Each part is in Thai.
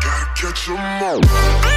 Gotta some more.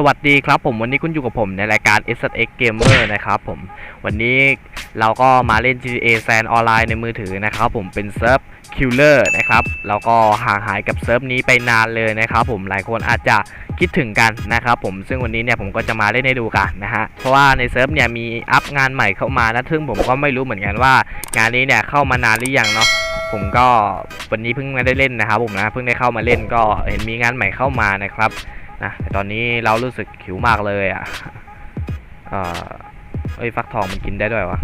สวัสดีครับผมวันนี้คุณอยู่กับผมในรายการ s x Gamer นะครับผมวันนี้เราก็มาเล่น GTA San ออนไลน์ในมือถือนะครับผมเป็นเซิร์ฟ Killer นะครับแล้วก็ห่างหายกับเซิร์ฟนี้ไปนานเลยนะครับผมหลายคนอาจจะคิดถึงกันนะครับผมซึ่งวันนี้เนี่ยผมก็จะมาเล่นให้ดูกันนะฮะเพราะว่าในเซิร์ฟเนี่ยมีอัพงานใหม่เข้ามานะซึ่งผมก็ไม่รู้เหมือนกันว่างานนี้เนี่ยเข้ามานานหรือยังเนาะผมก็วันนี้เพิ่งมาได้เล่นนะครับผมนะเพิ่งได้เข้ามาเล่นก็เห็นมีงานใหม่เข้ามานะครับ นะแต่ตอนนี้เรารู้สึกหิวมากเลยอะเอ้ยฟักทองมันกินได้ด้วยวะ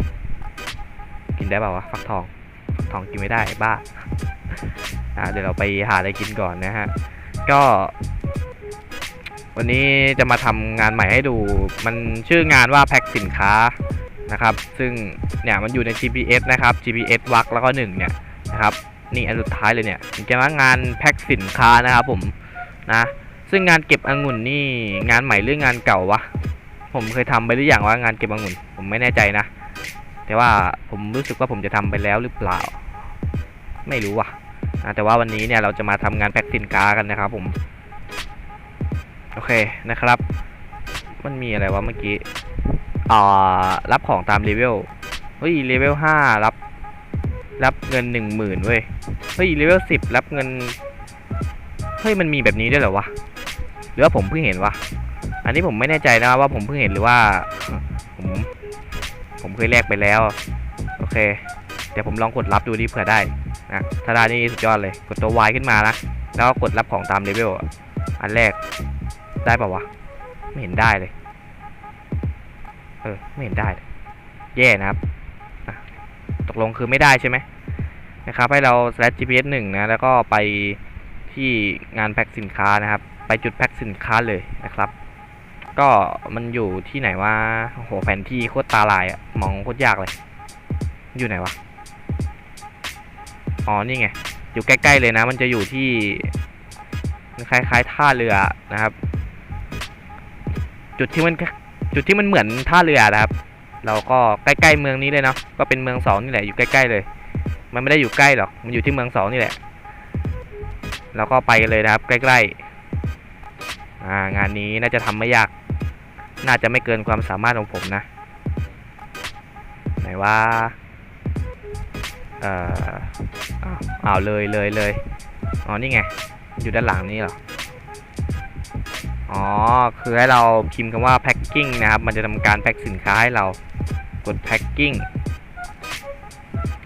กินได้เปล่าวะฟักทองฟักทองกินไม่ได้บ้าอะเดี๋ยวเราไปหาอะไรกินก่อนนะฮะก็ วันนี้จะมาทำงานใหม่ให้ดู มันชื่องานว่าแพ็คสินค้านะครับ ซึ่งเนี่ยมันอยู่ใน GPS นะครับ GPS วักแล้วก็หนึ่งเนี่ยนะครับนี่อันสุดท้ายเลยเนี่ยมันจะว่างานแพ็คสินค้านะครับผมนะ ซึ่งงานเก็บองุ่นนี่งานใหม่หรืองานเก่าวะ ผมเคยทำไปหรือยังว่างานเก็บองุ่น ผมไม่แน่ใจนะ แต่ว่าผมรู้สึกว่าผมจะทำไปแล้วหรือเปล่า ไม่รู้ว่ะอะแต่ว่าวันนี้เนี่ยเราจะมาทำงานแพ็คสินค้ากันนะครับ ผม โอเคนะครับ มันมีอะไรวะเมื่อกี้อ่ารับของตามเลเวล เฮ้ยเลเวลห้ารับ รับเงินหนึ่งหมื่นเว้ย เฮ้ยเลเวลสิบรับเงิน เฮ้ยมันมีแบบนี้ด้วยเหรอวะ หรือว่าผมเพิ่งเห็นวะ อันนี้ผมไม่แน่ใจนะว่าผมเพิ่งเห็นหรือว่า ผม ผมเคยแลกไปแล้ว โอเค เดี๋ยวผมลองกดรับดูดิเผื่อได้นะถ้าได้นี่สุดยอดเลย กดตัว Y ขึ้นมานะ แล้วก็กดรับของตามเลเวลอันแรก ได้ปะวะ ไม่เห็นได้เลย เออ ไม่เห็นได้เลยแย่นะครับ ตกลงคือไม่ได้ใช่ไหมนะครับ ให้เรา slash gps หนึ่งนะ แล้วก็ไปที่งานแพ็คสินค้านะครับ ไปจุดแพ็คสินค้าเลยนะครับ ก็มันอยู่ที่ไหนว่าโอ้โหแผนที่โคตรตาลายอะมองโคตรยากเลย อยู่ไหนวะอ๋อนี่ไงอยู่ใกล้ๆเลยนะ มันจะอยู่ที่คล้ายๆท่าเรือนะครับ จุดที่มันจุดที่มันเหมือนท่าเรือนะครับ เราก็ใกล้ๆเมืองนี้เลยเนาะก็เป็นเมืองสองนี่แหละอยู่ใกล้ๆเลย มันไม่ได้อยู่ใกล้หรอกมันอยู่ที่เมืองสองนี่แหละ แล้วก็ไปเลยนะครับ ใกล้ๆ อ่างานนี้น่าจะทำไม่ยาก น่าจะไม่เกินความสามารถของผมนะ ไหนว่าเอ่ออ้าวอ้าวเลยเลยเลยอ๋อนี่ไง อยู่ด้านหลังนี่เหรอ อ๋อ คือให้เราพิมพ์คำว่า packing นะครับ มันจะทำการแพ็คสินค้าให้เรา กด packing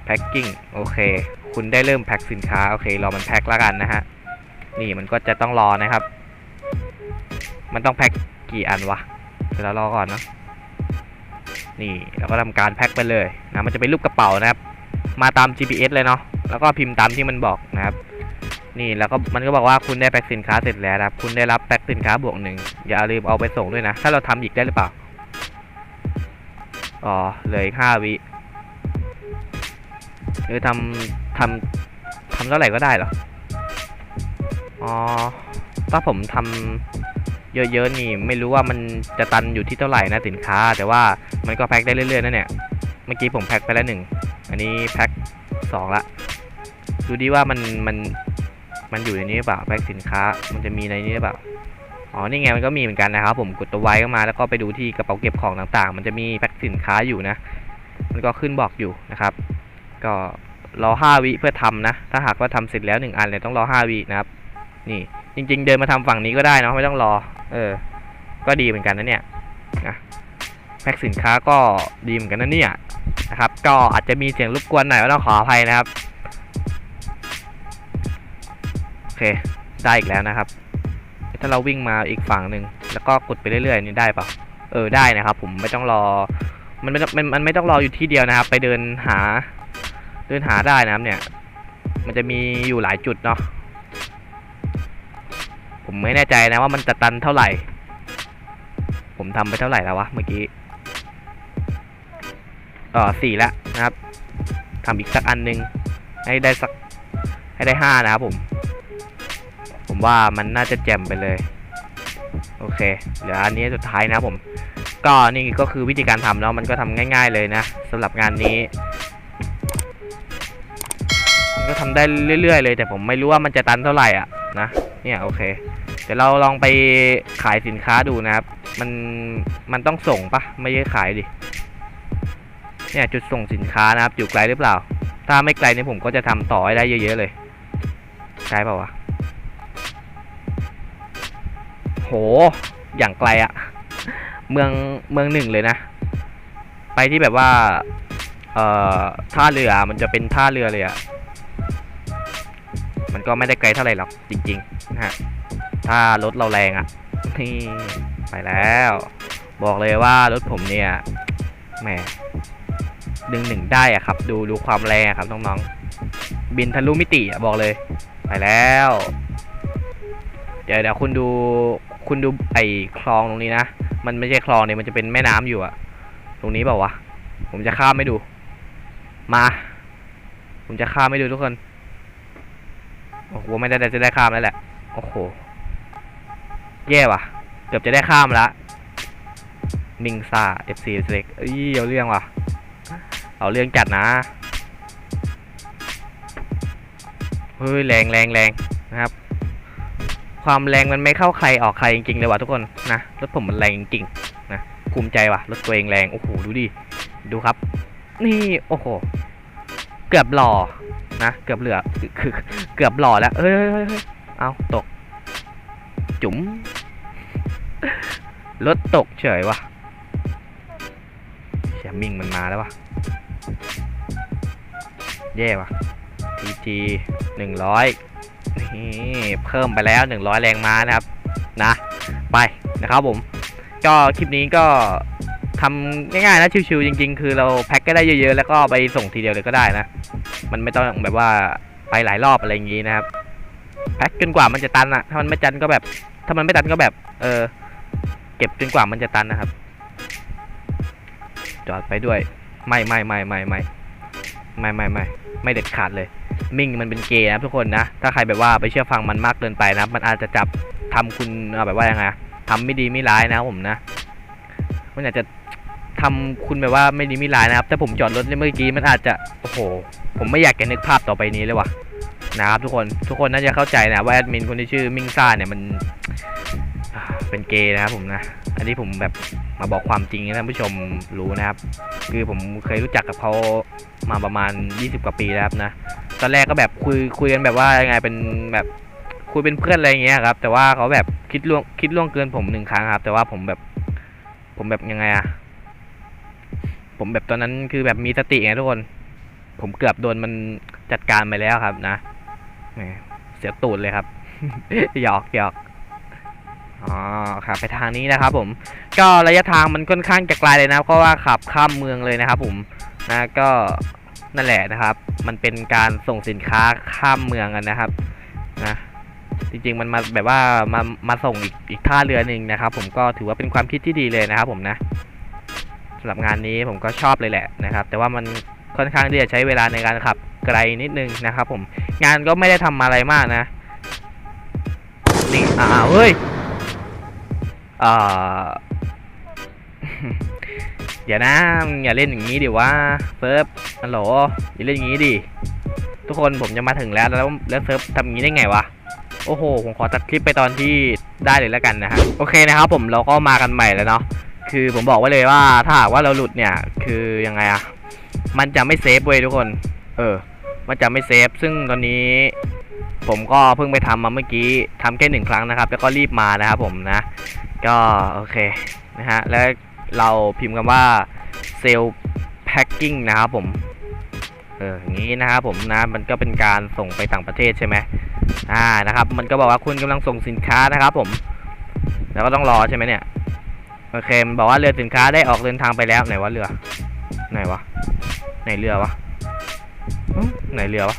packing โอเค คุณได้เริ่มแพ็คสินค้า โอเค รอมันแพ็คแล้วกันนะฮะ นี่มันก็จะต้องรอนะครับ มันต้องแพ็คกี่อันวะเดี๋ยวเรารอก่อนเนอะนี่เราก็ทำการแพ็คไปเลยนะมันจะเป็นรูปกระเป๋านะครับ มาตาม GPS เลยเนาะแล้วก็พิมพ์ตามที่มันบอกนะครับ นี่แล้วก็มันก็บอกว่าคุณได้แพ็คสินค้าเสร็จแล้วนะครับ คุณได้รับแพ็คสินค้าบวกหนึ่งอย่าลืมเอาไปส่งด้วยนะ ถ้าเราทำอีกได้หรือเปล่าอ๋อเลืออีกห้าวิหรือทำทำทำเท่าไหร่ก็ได้เหรออ๋อถ้าผมทำ เยอะๆนี่ไม่รู้ว่ามันจะตันอยู่ที่เท่าไหร่นะสินค้า แต่ว่ามันก็แพ็คได้เรื่อยๆนะเนี่ยเมื่อกี้ผมแพ็คไปแล้วหนึ่งอันนี้แพ็คสองละดูดีว่ามันมันมันอยู่ในนี้หรือเปล่าแพ็คสินค้ามันจะมีในนี้หรือเปล่าอ๋อนี่ไงมันก็มีเหมือนกันนะครับ ผมกดตัวไว้เข้ามาแล้วก็ไปดูที่กระเป๋าเก็บของต่างๆ มันจะมีแพ็คสินค้าอยู่นะ มันก็ขึ้นบอกอยู่นะครับ ก็รอ5วิเพื่อทำนะ ถ้าหากว่าทำเสร็จแล้ว1อันเนี่ยต้องรอ5วินะครับ นี่จริง ๆ เดินมาทำฝั่งนี้ก็ได้นะไม่ต้องรอ เออ ก็ดีเหมือนกันนะเนี่ยนะแพ็คสินค้าก็ดีเหมือนกันนะเนี่ยนะครับ ก็อาจจะมีเสียงรบกวนหน่อยก็ต้องขออภัยนะครับ โอเค ได้อีกแล้วนะครับ ถ้าเราวิ่งมาอีกฝั่งหนึ่งแล้วก็กดไปเรื่อยๆนี่ได้ปะเออได้นะครับ ผมไม่ต้องรอ มันไม่ต้องมันมันไม่ต้องรออยู่ที่เดียวนะครับ ไปเดินหา เดินหาได้นะครับเนี่ย มันจะมีอยู่หลายจุดเนาะ ผมไม่แน่ใจนะว่ามันจะตันเท่าไหร่ ผมทำไปเท่าไหร่แล้ววะเมื่อกี้เออสี่แล้วนะครับทำอีกสักอันหนึง ให้ได้สักให้ได้ห้านะครับผม ผมว่ามันน่าจะแจ่มไปเลย โอเค เหลืออันนี้สุดท้ายนะผม ก็นี่ก็คือวิธีการทำแล้วมันก็ทำง่าย ๆเลยนะสำหรับงานนี้นก็ทำได้เรื่อยๆเลย แต่ผมไม่รู้ว่ามันจะตันเท่าไหร่อะนะ เนี่ยโอเค เดี๋ยวเราลองไปขายสินค้าดูนะครับ มันมันต้องส่งปะไม่ใช่ขายดิ เนี่ยจุดส่งสินค้านะครับ อยู่ไกลหรือเปล่า ถ้าไม่ไกลเนี่ยผมก็จะทำต่อให้ได้เยอะๆเลย ใช่เปล่าวะ โห อย่างไกลอะเมืองเมืองหนึ่งเลยนะ ไปที่แบบว่า เอ่อท่าเรือมันจะเป็นท่าเรือเลยอะ มันก็ไม่ได้ไกลเท่าไหร่หรอกจริงๆนะฮะถ้ารถเราแรงอะนี่ไปแล้ว บอกเลยว่ารถผมเนี่ยแหมดึงหนึ่งได้อะครับ ดูดูความแรงครับน้องๆบินทะลุมิติอะบอกเลย ไปแล้ว เดี๋ยวเดี๋ยวคุณดูคุณดูไอ้คลองตรงนี้นะมันไม่ใช่คลองเนี่ยมันจะเป็นแม่น้ำอยู่อะตรงนี้เปล่าวะผมจะข้ามไม่ดู มา ผมจะข้ามไม่ดูทุกคน โอ้โหไม่ได้จะได้ข้ามแล้วแหละ โอ้โห แย่ว่ะ เกือบจะได้ข้ามละมิงซา FC เล็กเอ้ยเอาเรื่องว่ะ เอาเรื่องจัดนะ เฮ้ยแรงแรงแรงนะครับ ความแรงมันไม่เข้าใครออกใครจริงๆเลยว่ะทุกคนนะรถผมมันแรงจริงๆนะภูมิใจว่ะรถตัวเองแรง โอ้โหดูดิ ดูครับ นี่โอ้โห เกือบหล่อ นะเกือบเหลือคือเกือบหล่อแล้วเฮ้ยเฮ้ยเฮ้ยเฮ้ยเอาตก จุ๋มรถตกเฉยวะเสียมิงมันมาแล้ววะแย่วะทีทีหนึ่งร้อยนี่เพิ่มไปแล้วหนึ่งร้อยแรงม้านะครับ นะ ไปนะครับผม ก็คลิปนี้ก็ทำง่ายๆนะชิวๆจริง ๆ คือเราแพ็คก็ได้เยอะๆ แล้วก็ไปส่งทีเดียวเลยก็ได้นะ มันไม่ต้องแบบว่าไปหลายรอบอะไรอย่างงี้นะครับแพ็คจนกว่ามันจะตันอะถ้ามันไม่ตันก็แบบ ถ้ามันไม่ตันก็แบบ เออ เก็บจนกว่ามันจะตันนะครับ จอดไปด้วย ไม่ไม่ไม่ไม่ไม่ไม่ไม่ไม่ไม่เด็ดขาดเลย มิ่งมันเป็นเกย์นะทุกคนนะ ถ้าใครแบบว่าไปเชื่อฟังมันมากเกินไปนะมันอาจจะจับทำคุณแบบว่ายังไงอะทำไม่ดีไม่ร้ายนะผมนะ มันอาจจะทำคุณแบบว่าไม่ดีไม่ร้ายนะครับถ้าผมจอดรถเมื่อกี้มันอาจจะ โอ้โห ผมไม่อยากจะนึกภาพต่อไปนี้เลยว่ะนะครับทุกคนทุกคนน่าจะเข้าใจนะว่าแอดมินคนที่ชื่อมิงซ่าเนี่ยมันเป็นเกย์นะครับผมนะ อันนี้ผมแบบมาบอกความจริงให้ท่านผู้ชมรู้นะครับ คือผมเคยรู้จักกับเขามาประมาณ 20 กว่าปีแล้วครับนะ ตอนแรกก็แบบคุยคุยกันแบบว่ายังไงเป็นแบบคุยเป็นเพื่อนอะไรอย่างเงี้ยครับ แต่ว่าเขาแบบคิดล่วงคิดล่วงเกินผมหนึ่งครั้งครับ แต่ว่าผมแบบผมแบบยังไงอะผมแบบตอนนั้นคือแบบมีสติไงทุกคน ผมเกือบโดนมันจัดการไปแล้วครับนะเสียตูดเลยครับหยอกหยอกอ๋อครับไปทางนี้นะครับ ผม ก็ระยะทางมันค่อนข้างจะไกลเลยนะเพราะว่าขับข้ามเมืองเลยนะครับ ผมนะก็นั่นแหละนะครับ มันเป็นการส่งสินค้าข้ามเมืองกันนะครับนะจริงๆมันมาแบบว่ามามาส่งอีกอีกท่าเรือหนึ่งนะครับ ผมก็ถือว่าเป็นความคิดที่ดีเลยนะครับ ผมนะสำหรับงานนี้ผมก็ชอบเลยแหละนะครับ แต่ว่ามัน ค่อนข้างที่จะใช้เวลาในการขับไกลนิดนึงนะครับผมงานก็ไม่ได้ทำอะไรมากนะนี่อ้าวเฮ้ยอ่าเดี๋ยวนะอย่าเล่นอย่างนี้ดิวะเซิร์ฟฮัลโหลอย่าเล่นอย่างนี้ดิทุกคนผมจะมาถึงแล้วแล้วแล้วเซิร์ฟทำอย่างนี้ได้ไงวะโอ้โหผมขอตัดคลิปไปตอนที่ได้เลยแล้วกันนะฮะโอเคนะครับผมเราก็มากันใหม่แล้วเนาะคือผมบอกไว้เลยว่าถ้าหากว่าเราหลุดเนี่ย คือยังไงอะ มันจะไม่เซฟเว้ยทุกคน เออ มันจะไม่เซฟ ซึ่งตอนนี้ ผมก็เพิ่งไปทำมาเมื่อกี้ทำแค่หนึ่งครั้งนะครับ แล้วก็รีบมานะครับผมนะ ก็โอเคนะฮะ แล้วเราพิมพ์คำว่าเซลแพ็คกิ้งนะครับผม เอออย่างนี้นะครับผมนะ มันก็เป็นการส่งไปต่างประเทศใช่ไหมอ่า นะครับ มันก็บอกว่าคุณกำลังส่งสินค้านะครับผม แล้วก็ต้องรอใช่ไหมเนี่ย โอเค มันบอกว่าเรือสินค้าได้ออกเดินทางไปแล้วไหนวะเรือ ไหนวะ ไหนเรือวะไหนเรือวะ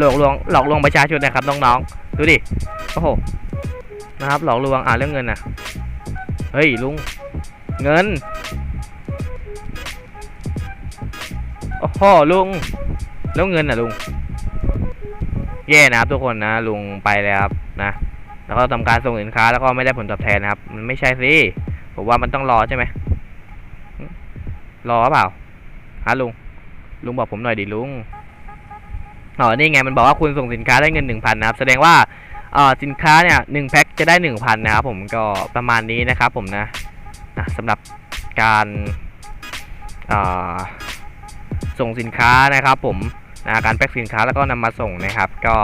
หลอกลวงหลอกลวงประชาชนนะครับน้องๆดูดิโอ้โหนะครับ หลอกลวงอ่าเรื่องเงินนะเฮ้ยลุงเงินโอ้โหลุงแล้วเงินน่ะลุงแย่นะครับทุกคนนะลุงไปแล้วครับนะ แล้วก็ทำการส่งสินค้าแล้วก็ไม่ได้ผลตอบแทนนะครับ มันไม่ใช่สิผมว่ามันต้องรอใช่ไหมรอเปล่า ฮะลุง ลุงบอกผมหน่อยดิลุงอ๋อนี่ไงมันบอกว่าคุณส่งสินค้าได้เงินหนึ่งพันนะครับ แสดงว่าเอ่อสินค้าเนี่ยหนึ่งแพ็คจะได้หนึ่งพันนะครับผมก็ประมาณนี้นะครับผมนะนะสำหรับการเอ่อส่งสินค้านะครับ ผมนะการแพ็คสินค้าแล้วก็นำมาส่งนะครับ ก็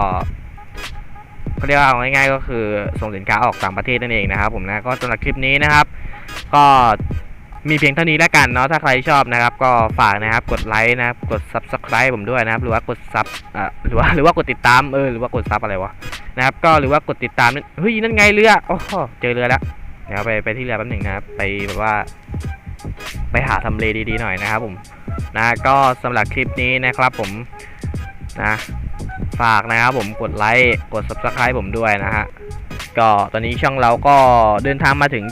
เขาเรียกว่าง่ายๆก็คือส่งสินค้าออกต่างประเทศนั่นเองนะครับ ผมนะก็สำหรับคลิปนี้นะครับ ก็ มีเพียงเท่านี้แล้วกันเนาะถ้าใครชอบนะครับ ก็ฝากนะครับกดไลค์นะครับกด subscribe ผมด้วยนะครับ หรือว่ากดซับอะหรือว่าหรือว่ากดติดตามเออหรือว่ากดซับอะไรวะนะครับ ก็หรือว่ากดติดตามนั่นเฮ้ยนั่นไงเรือโอ้โหเจอเรือแล้วเดี๋ยวไปไปที่เรือแป๊บหนึ่งนะครับไปแบบว่า ไปหาทำเลดีๆหน่อยนะครับผมนะก็สำหรับคลิปนี้นะครับผมนะฝากนะครับผมกดไลค์กด subscribe ผมด้วยนะฮะ ก็ตอนนี้ช่องเราก็เดินทางมาถึง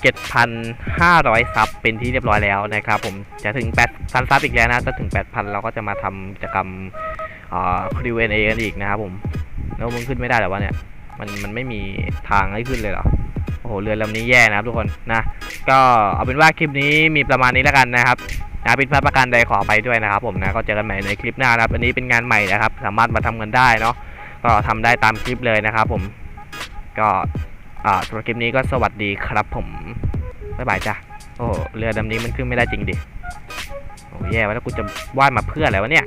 7,500 ซับเป็นที่เรียบร้อยแล้วนะครับ ผมจะถึง 8,000 ซับอีกแล้วนะถ้าถึง 8,000 เราก็จะมาทำกิจกรรมอ่าคริวเอ็นเอกันอีกนะครับผมแล้วมึงขึ้นไม่ได้หรอวะเนี่ยมันมันไม่มีทางให้ขึ้นเลยเหรอโอ้โหเรือลำนี้แย่นะครับทุกคนนะก็เอาเป็นว่าคลิปนี้มีประมาณนี้แล้วกันนะครับนะเป็นพลาดประการใดขอไปด้วยนะครับ ผมนะก็เจอกันใหม่ในคลิปหน้านะครับ อันนี้เป็นงานใหม่นะครับ สามารถมาทำเงินได้เนาะก็ทำได้ตามคลิปเลยนะครับ ผม ก็อ่าสำหรับคลิปนี้ก็สวัสดีครับผมบ๊ายบายจ้ะโอ้เรือดำนี้มันขึ้นไม่ได้จริงดิโอ้แย่แล้วกูจะว่ายมาเพื่ออะไรวะเนี่ย